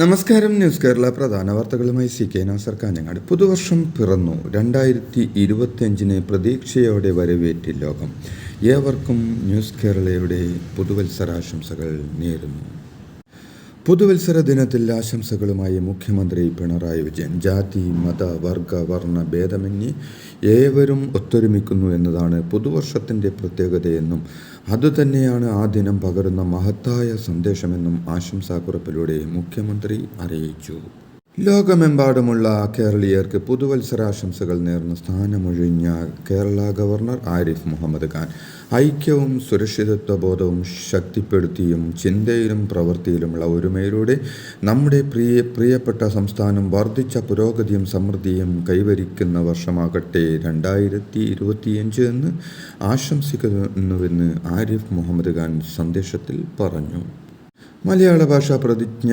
നമസ്കാരം ന്യൂസ് കേരള പ്രധാന വാർത്തകളുമായി സി കെ നാസർ കാഞ്ഞങ്ങാട് പുതുവർഷം പിറന്നു. രണ്ടായിരത്തി ഇരുപത്തിയഞ്ചിന് പ്രതീക്ഷയോടെ വരവേറ്റി ലോകം. ഏവർക്കും ന്യൂസ് കേരളയുടെ പുതുവത്സരാശംസകൾ നേരുന്നു. പുതുവത്സര ദിനത്തിൽ ആശംസകളുമായി മുഖ്യമന്ത്രി പിണറായി വിജയൻ. ജാതി മത വർഗ വർണ ഭേദമന്യേ ഏവരും ഒത്തൊരുമിക്കുന്നു എന്നതാണ് പുതുവർഷത്തിന്റെ പ്രത്യേകതയെന്നും അതുതന്നെയാണ് ആ ദിനം പകരുന്ന മഹത്തായ സന്ദേശമെന്നും ആശംസാക്കുറിപ്പിലൂടെ മുഖ്യമന്ത്രി അറിയിച്ചു. ലോകമെമ്പാടുമുള്ള കേരളീയർക്ക് പുതുവത്സരാശംസകൾ നേർന്ന സ്ഥാനമൊഴിഞ്ഞ കേരള ഗവർണർ ആരിഫ് മുഹമ്മദ് ഖാൻ. ഐക്യവും സുരക്ഷിതത്വ ബോധവും ശക്തിപ്പെടുത്തിയും ചിന്തയിലും പ്രവൃത്തിയിലുമുള്ള ഒരുമയിലൂടെ നമ്മുടെ പ്രിയ പ്രിയപ്പെട്ട സംസ്ഥാനം വർദ്ധിച്ച പുരോഗതിയും സമൃദ്ധിയും കൈവരിക്കുന്ന വർഷമാകട്ടെ രണ്ടായിരത്തി ഇരുപത്തിയഞ്ച് എന്ന് ആശംസിക്കുന്നുവെന്ന് ആരിഫ് മുഹമ്മദ് ഖാൻ സന്ദേശത്തിൽ പറഞ്ഞു. മലയാള ഭാഷാ പ്രതിജ്ഞ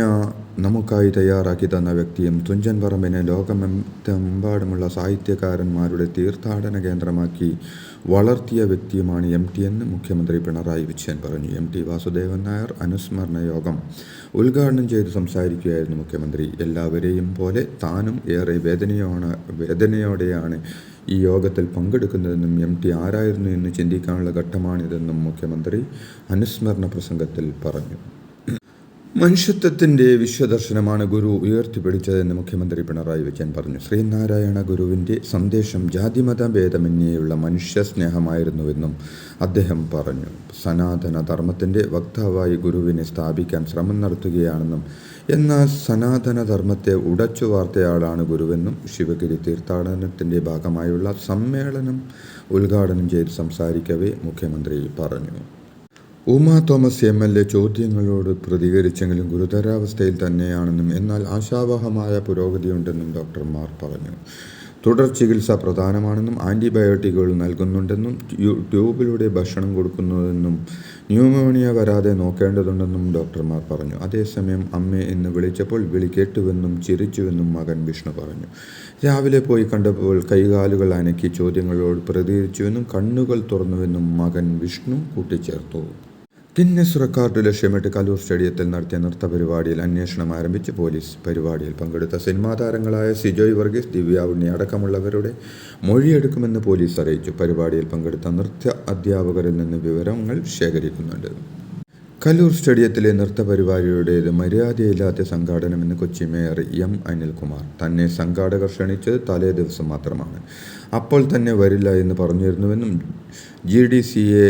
നമുക്കായി തയ്യാറാക്കി തന്ന വ്യക്തിയും തുഞ്ചൻ പറമ്പിനെ ലോകമെമ്പാടുമുള്ള സാഹിത്യകാരന്മാരുടെ തീർത്ഥാടന കേന്ദ്രമാക്കി വളർത്തിയ വ്യക്തിയുമാണ് എം ടി എന്ന് മുഖ്യമന്ത്രി പിണറായി വിജയൻ പറഞ്ഞു. എം ടി വാസുദേവൻ നായർ അനുസ്മരണ യോഗം ഉദ്ഘാടനം ചെയ്ത് സംസാരിക്കുകയായിരുന്നു മുഖ്യമന്ത്രി. എല്ലാവരെയും പോലെ താനും ഏറെ വേദനയോണ് വേദനയോടെയാണ് ഈ യോഗത്തിൽ പങ്കെടുക്കുന്നതെന്നും എം ടി ആരായിരുന്നു എന്ന് ചിന്തിക്കാനുള്ള ഘട്ടമാണിതെന്നും മുഖ്യമന്ത്രി അനുസ്മരണ പ്രസംഗത്തിൽ പറഞ്ഞു. മനുഷ്യത്വത്തിന്റെ വിശ്വദർശനമാണ് ഗുരു ഉയർത്തിപ്പിടിച്ചതെന്ന് മുഖ്യമന്ത്രി പിണറായി വിജയൻ പറഞ്ഞു. ശ്രീനാരായണ ഗുരുവിന്റെ സന്ദേശം ജാതിമത ഭേദമന്യേയുള്ള മനുഷ്യ സ്നേഹമായിരുന്നുവെന്നും അദ്ദേഹം പറഞ്ഞു. സനാതന ധർമ്മത്തിന്റെ വക്താവായി ഗുരുവിനെ സ്ഥാപിക്കാൻ ശ്രമം നടത്തുകയാണെന്നും എന്നാൽ സനാതന ധർമ്മത്തെ ഉടച്ചു വാർത്തയാളാണ് ഗുരുവെന്നും ശിവഗിരി തീർത്ഥാടനത്തിന്റെ ഭാഗമായുള്ള സമ്മേളനം ഉദ്ഘാടനം ചെയ്ത് സംസാരിക്കവേ മുഖ്യമന്ത്രി പറഞ്ഞു. Uma Thomas M L A ചോദ്യങ്ങളോട് പ്രതികരിച്ചെങ്കിലും ഗുരുതരാവസ്ഥയിൽ തന്നെയാണെന്നും എന്നാൽ ആശാവഹമായ പുരോഗതിയുണ്ടെന്നും ഡോക്ടർമാർ പറഞ്ഞു. തുടർ ചികിത്സ പ്രധാനമാണെന്നും ആന്റിബയോട്ടിക്കുകൾ നൽകുന്നുണ്ടെന്നും ട്യൂബിലൂടെ ഭക്ഷണം കൊടുക്കുന്നതെന്നും ന്യൂമോണിയ വരാതെ നോക്കേണ്ടതുണ്ടെന്നും ഡോക്ടർമാർ പറഞ്ഞു. അതേസമയം അമ്മേ എന്ന് വിളിച്ചപ്പോൾ വിളി കേട്ടുവെന്നും ചിരിച്ചുവെന്നും മകൻ വിഷ്ണു പറഞ്ഞു. രാവിലെ പോയി കണ്ടപ്പോൾ കൈകാലുകൾ അനക്കി ചോദ്യങ്ങളോട് പ്രതികരിച്ചുവെന്നും കണ്ണുകൾ തുറന്നുവെന്നും മകൻ വിഷ്ണു കൂട്ടിച്ചേർത്തു. ഗിന്നസ് സുറക്കാർഡ് ലക്ഷ്യമിട്ട് കലൂർ സ്റ്റേഡിയത്തിൽ നടത്തിയ നൃത്ത പരിപാടിയിൽ അന്വേഷണം ആരംഭിച്ച് പോലീസ് പരിപാടിയിൽ പങ്കെടുത്ത സിനിമാ താരങ്ങളായ സിജോയ് വർഗീസ് ദിവ്യ ഉണ്ണി അടക്കമുള്ളവരുടെ മൊഴിയെടുക്കുമെന്ന് പോലീസ് അറിയിച്ചു. പരിപാടിയിൽ പങ്കെടുത്ത നൃത്ത അധ്യാപകരിൽ നിന്ന് വിവരങ്ങൾ ശേഖരിക്കുന്നുണ്ട്. കലൂർ സ്റ്റേഡിയത്തിലെ നൃത്ത പരിപാടിയുടേത് മര്യാദയില്ലാത്ത സംഘാടനമെന്ന് കൊച്ചി മേയർ എം അനിൽകുമാർ. തന്നെ സംഘാടകർ ക്ഷണിച്ചത് തലേ ദിവസം മാത്രമാണ്. അപ്പോൾ തന്നെ വരില്ല എന്ന് പറഞ്ഞിരുന്നുവെന്നും G D C A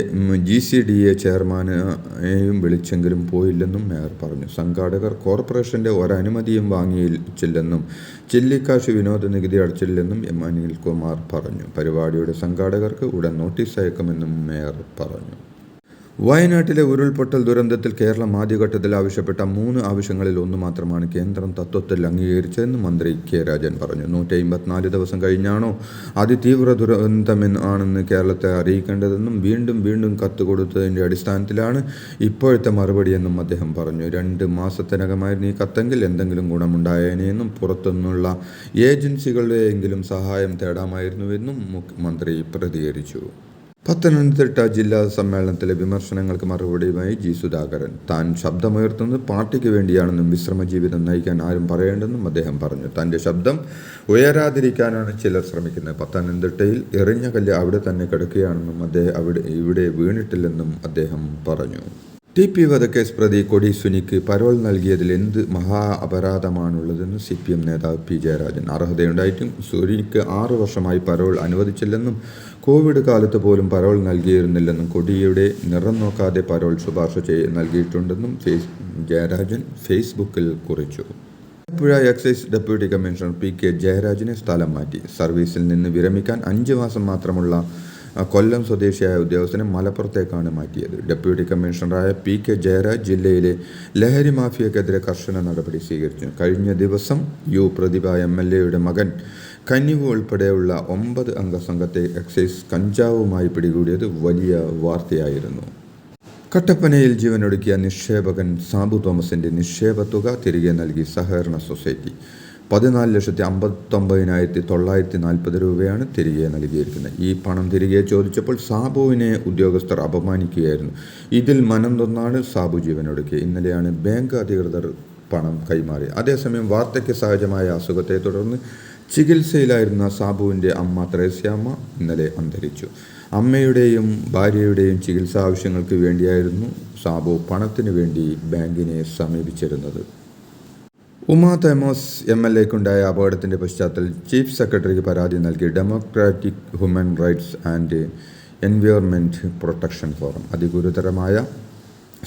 G C D A ചെയർമാനെയും വിളിച്ചെങ്കിലും പോയില്ലെന്നും മേയർ പറഞ്ഞു. സംഘാടകർ കോർപ്പറേഷന്റെ ഒരനുമതിയും വാങ്ങിയിച്ചില്ലെന്നും ചില്ലിക്കാശ് വിനോദ നികുതി അടച്ചില്ലെന്നും എം അനിൽകുമാർ പറഞ്ഞു. പരിപാടിയുടെ സംഘാടകർക്ക് ഉടൻ നോട്ടീസ് അയക്കുമെന്നും മേയർ പറഞ്ഞു. വയനാട്ടിലെ ഉരുൾപൊട്ടൽ ദുരന്തത്തിൽ കേരളം ആദ്യഘട്ടത്തിൽ ആവശ്യപ്പെട്ട മൂന്ന് ആവശ്യങ്ങളിൽ ഒന്ന് മാത്രമാണ് കേന്ദ്രം തത്വത്തിൽ അംഗീകരിച്ചതെന്ന് മന്ത്രി കെ രാജൻ പറഞ്ഞു. നൂറ്റി അമ്പത്തിനാല് ദിവസം കഴിഞ്ഞാണോ അതിതീവ്ര ദുരന്തമെന്നാണെന്ന് കേരളത്തെ അറിയിക്കേണ്ടതെന്നും വീണ്ടും വീണ്ടും കത്ത് കൊടുത്തതിന്റെ അടിസ്ഥാനത്തിലാണ് ഇപ്പോഴത്തെ മറുപടിയെന്നും അദ്ദേഹം പറഞ്ഞു. രണ്ട് മാസത്തിനകമായിരുന്നു ഈ കത്തെങ്കിൽ എന്തെങ്കിലും ഗുണമുണ്ടായേനെയെന്നും പുറത്തുനിന്നുള്ള ഏജൻസികളുടെയെങ്കിലും സഹായം തേടാമായിരുന്നുവെന്നും മുഖ്യമന്ത്രി പ്രതികരിച്ചു. പത്തനംതിട്ട ജില്ലാ സമ്മേളനത്തിലെ വിമർശനങ്ങൾക്ക് മറുപടിയുമായി ജി സുധാകരൻ. താൻ ശബ്ദമുയർത്തുന്നത് പാർട്ടിക്ക് വേണ്ടിയാണെന്നും വിശ്രമ ജീവിതം നയിക്കാൻ ആരും പറയേണ്ടെന്നും അദ്ദേഹം പറഞ്ഞു. തന്റെ ശബ്ദം ഉയരാതിരിക്കാനാണ് ചിലർ ശ്രമിക്കുന്നത്. പത്തനംതിട്ടയിൽ എറിഞ്ഞ കല്ല് അവിടെ തന്നെ കിടക്കുകയാണെന്നും അദ്ദേഹം അവിടെ ഇവിടെ വീണിട്ടില്ലെന്നും അദ്ദേഹം പറഞ്ഞു. ടി പി വധക്കേസ് പ്രതി കൊടി സുനിക്ക് പരോൾ നൽകിയതിൽ എന്ത് മഹാ അപരാധമാണുള്ളതെന്ന് സി പി എം നേതാവ് പി ജയരാജൻ. അർഹതയുണ്ടായിട്ടും സുനിക്ക് ആറു വർഷമായി പരോൾ അനുവദിച്ചില്ലെന്നും കോവിഡ് കാലത്ത് പോലും പരോൾ നൽകിയിരുന്നില്ലെന്നും കൊടിയുടെ നിറം നോക്കാതെ പരോൾ ശുപാർശ ചെയ് നൽകിയിട്ടുണ്ടെന്നും ഫേസ് ജയരാജൻ ഫേസ്ബുക്കിൽ കുറിച്ചു. Alappuzha excise deputy commissioner P K ജയരാജനെ സ്ഥലം മാറ്റി. സർവീസിൽ നിന്ന് വിരമിക്കാൻ അഞ്ച് മാസം മാത്രമുള്ള കൊല്ലം സ്വദേശിയായ ഉദ്യോഗസ്ഥനെ മലപ്പുറത്തേക്കാണ് മാറ്റിയത്. ഡെപ്യൂട്ടി കമ്മീഷണറായ പി കെ ജയരാജ് ജില്ലയിലെ ലഹരി മാഫിയക്കെതിരെ കർശന നടപടി സ്വീകരിച്ചു. കഴിഞ്ഞ ദിവസം യു പ്രതിഭ എം എൽ എയുടെ മകൻ കന്നിവു ഉൾപ്പെടെയുള്ള ഒമ്പത് അംഗ സംഘത്തെ എക്സൈസ് കഞ്ചാവുമായി പിടികൂടിയത് വലിയ വാർത്തയായിരുന്നു. കട്ടപ്പനയിൽ ജീവനൊടുക്കിയ നിക്ഷേപകൻ സാബു തോമസിന്റെ നിക്ഷേപ തുക തിരികെ നൽകി സഹകരണ സൊസൈറ്റി. പതിനാല് ലക്ഷത്തി അമ്പത്തൊമ്പതിനായിരത്തി തൊള്ളായിരത്തി നാൽപ്പത് രൂപയാണ് തിരികെ നൽകിയിരിക്കുന്നത്. ഈ പണം തിരികെ ചോദിച്ചപ്പോൾ സാബുവിനെ ഉദ്യോഗസ്ഥർ അപമാനിക്കുകയായിരുന്നു. ഇതിൽ മനം തൊന്നാണ് സാബു ജീവനൊടുക്കിയത്. ഇന്നലെയാണ് ബാങ്ക് അധികൃതർ പണം കൈമാറി അതേസമയം വാർദ്ധക്യ സഹജമായ അസുഖത്തെ തുടർന്ന് ചികിത്സയിലായിരുന്ന സാബുവിന്റെ അമ്മ ത്രേസ്യാമ്മ ഇന്നലെ അന്തരിച്ചു. അമ്മയുടെയും ഭാര്യയുടെയും ചികിത്സാ ആവശ്യങ്ങൾക്ക് വേണ്ടിയായിരുന്നു സാബു പണത്തിനു വേണ്ടി ബാങ്കിനെ സമീപിച്ചിരുന്നത്. ഉമാ തേമോസ് എം എൽ എക്കുണ്ടായ അപകടത്തിന്റെ പശ്ചാത്തലത്തിൽ ചീഫ് സെക്രട്ടറിക്ക് പരാതി നൽകി democratic human rights and environment protection forum. അതിഗുരുതരമായ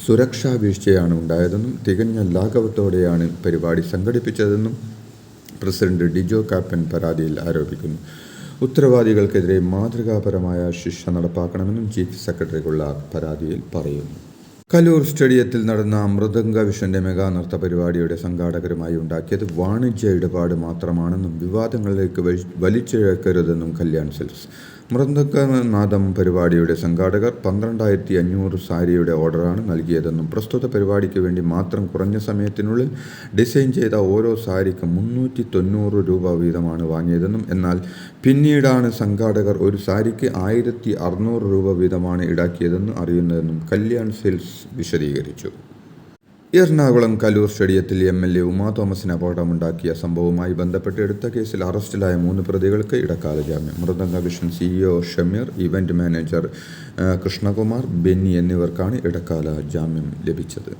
സുരക്ഷാ വീഴ്ചയാണ് ഉണ്ടായതെന്നും തികഞ്ഞ ലാഘവത്തോടെയാണ് പരിപാടി സംഘടിപ്പിച്ചതെന്നും പ്രസിഡന്റ് ഡിജോ കാപ്പൻ പരാതിയിൽ ആരോപിക്കുന്നു. ഉത്തരവാദികൾക്കെതിരെ മാതൃകാപരമായ ശിക്ഷ നടപ്പാക്കണമെന്നും ചീഫ് സെക്രട്ടറിക്കുള്ള പരാതിയിൽ പറയുന്നു. കലൂർ സ്റ്റേഡിയത്തിൽ നടന്ന മൃദംഗ വിഷന്റെ മെഗാ നൃത്ത പരിപാടിയുടെ സംഘാടകരുമായി ഉണ്ടാക്കിയത് വാണിജ്യ ഇടപാട് മാത്രമാണെന്നും വിവാദങ്ങളിലേക്ക് വലിച്ചിഴക്കരുതെന്നും കല്യാൺ സിൽസ് മൃദംഗനാഥം പരിപാടിയുടെ സംഘാടകർ പന്ത്രണ്ടായിരത്തി അഞ്ഞൂറ് സാരിയുടെ ഓർഡറാണ് നൽകിയതെന്നും പ്രസ്തുത പരിപാടിക്ക് വേണ്ടി മാത്രം കുറഞ്ഞ സമയത്തിനുള്ളിൽ ഡിസൈൻ ചെയ്ത ഓരോ സാരിക്കും മുന്നൂറ്റി തൊണ്ണൂറ് രൂപ വീതമാണ് വാങ്ങിയതെന്നും എന്നാൽ പിന്നീടാണ് സംഘാടകർ ഒരു സാരിക്ക് ആയിരത്തി അറുന്നൂറ് രൂപ വീതമാണ് ഈടാക്കിയതെന്ന് അറിയുന്നതെന്നും കല്യാൺ സെയിൽസ് വിശദീകരിച്ചു. എറണാകുളം കലൂർ സ്റ്റേഡിയത്തിൽ എം എൽ എ ഉമാ തോമസിന് അപകടമുണ്ടാക്കിയ സംഭവവുമായി ബന്ധപ്പെട്ട് എടുത്ത കേസിൽ അറസ്റ്റിലായ മൂന്ന് പ്രതികൾക്ക് ഇടക്കാല ജാമ്യം. Mridanga vision CEO Shameer event manager Krishnakumar Benny എന്നിവർക്കാണ് ഇടക്കാല ജാമ്യം ലഭിച്ചത്.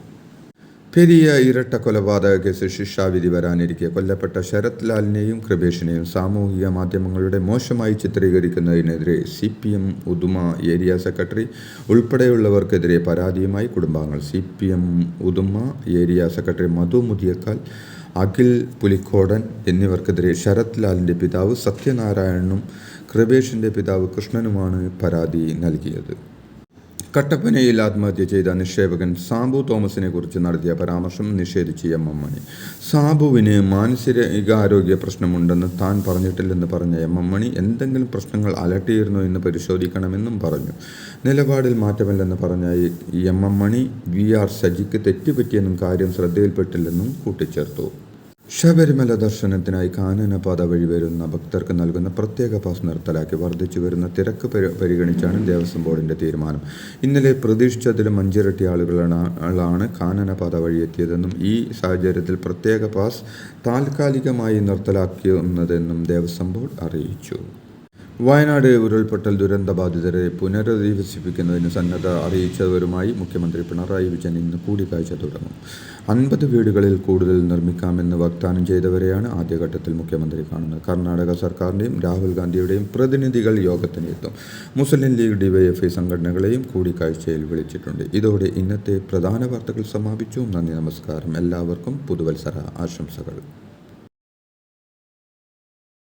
പെരിയ ഇരട്ട കൊലപാതക കേസിൽ ശിക്ഷാവിധി വരാനിരിക്കെ കൊല്ലപ്പെട്ട ശരത് ലാലിനെയും കൃപേഷിനെയും സാമൂഹിക മാധ്യമങ്ങളുടെ മോശമായി ചിത്രീകരിക്കുന്നതിനെതിരെ C P M Uduma area secretary ഉൾപ്പെടെയുള്ളവർക്കെതിരെ പരാതിയുമായി കുടുംബാംഗങ്ങൾ. C P M Uduma area secretary Madhu Muthiyakkal Akhil Pulikkodan എന്നിവർക്കെതിരെ Sarath ലാലിന്റെ പിതാവ് സത്യനാരായണനും കൃപേഷിന്റെ പിതാവ് കൃഷ്ണനുമാണ് പരാതി നൽകിയത്. കട്ടപ്പനയിൽ ആത്മഹത്യ ചെയ്ത നിക്ഷേപകൻ സാബു തോമസിനെ കുറിച്ച് നടത്തിയ പരാമർശം നിഷേധിച്ച് എം എം മണി. സാബുവിന് മാനസികാരോഗ്യ പ്രശ്നമുണ്ടെന്ന് താൻ പറഞ്ഞിട്ടില്ലെന്ന് പറഞ്ഞ എം എം മണി എന്തെങ്കിലും പ്രശ്നങ്ങൾ അലട്ടിയിരുന്നോ എന്ന് പരിശോധിക്കണമെന്നും പറഞ്ഞു. നിലപാടിൽ മാറ്റമില്ലെന്ന് പറഞ്ഞ M M Mani V R സജിക്ക് തെറ്റുപറ്റിയെന്നും കാര്യം ശ്രദ്ധയിൽപ്പെട്ടില്ലെന്നും കൂട്ടിച്ചേർത്തു. ശബരിമല ദർശനത്തിനായി കാനനപാത വഴി വരുന്ന ഭക്തർക്ക് നൽകുന്ന പ്രത്യേക പാസ് നിർത്തലാക്കി വർദ്ധിച്ചു വരുന്ന തിരക്ക് പരി- പരിഗണിച്ചാണ് ദേവസ്വം ബോർഡിന്റെ തീരുമാനം. ഇന്നലെ പ്രതീക്ഷിച്ചതിലും അഞ്ചിരട്ടി ആളുകളാണ് കാനനപാത വഴി എത്തിയതെന്നും ഈ സാഹചര്യത്തിൽ പ്രത്യേക പാസ് താൽക്കാലികമായി നിർത്തലാക്കുന്നതെന്നും ദേവസ്വം ബോർഡ് അറിയിച്ചു. വയനാട് ഉരുൾപൊട്ടൽ ദുരന്തബാധിതരെ പുനരധിവസിപ്പിക്കുന്നതിന് സന്നദ്ധ അറിയിച്ചവരുമായി മുഖ്യമന്ത്രി പിണറായി വിജയൻ ഇന്ന് കൂടിക്കാഴ്ച തുടങ്ങും. അൻപത് വീടുകളിൽ കൂടുതൽ നിർമ്മിക്കാമെന്ന് വാഗ്ദാനം ചെയ്തവരെയാണ് ആദ്യഘട്ടത്തിൽ മുഖ്യമന്ത്രി കാണുന്നത്. കർണാടക സർക്കാരിന്റെയും രാഹുൽ ഗാന്ധിയുടെയും പ്രതിനിധികൾ യോഗത്തിനെത്തും മുസ്ലിം ലീഗ് ഡിവൈഎഫ്ഐ സംഘടനകളെയും കൂടിക്കാഴ്ചയിൽ വിളിച്ചിട്ടുണ്ട്. ഇതോടെ ഇന്നത്തെ പ്രധാന വാർത്തകൾ സമാപിച്ചു. നന്ദി നമസ്കാരം. എല്ലാവർക്കും പുതുവത്സര ആശംസകൾ.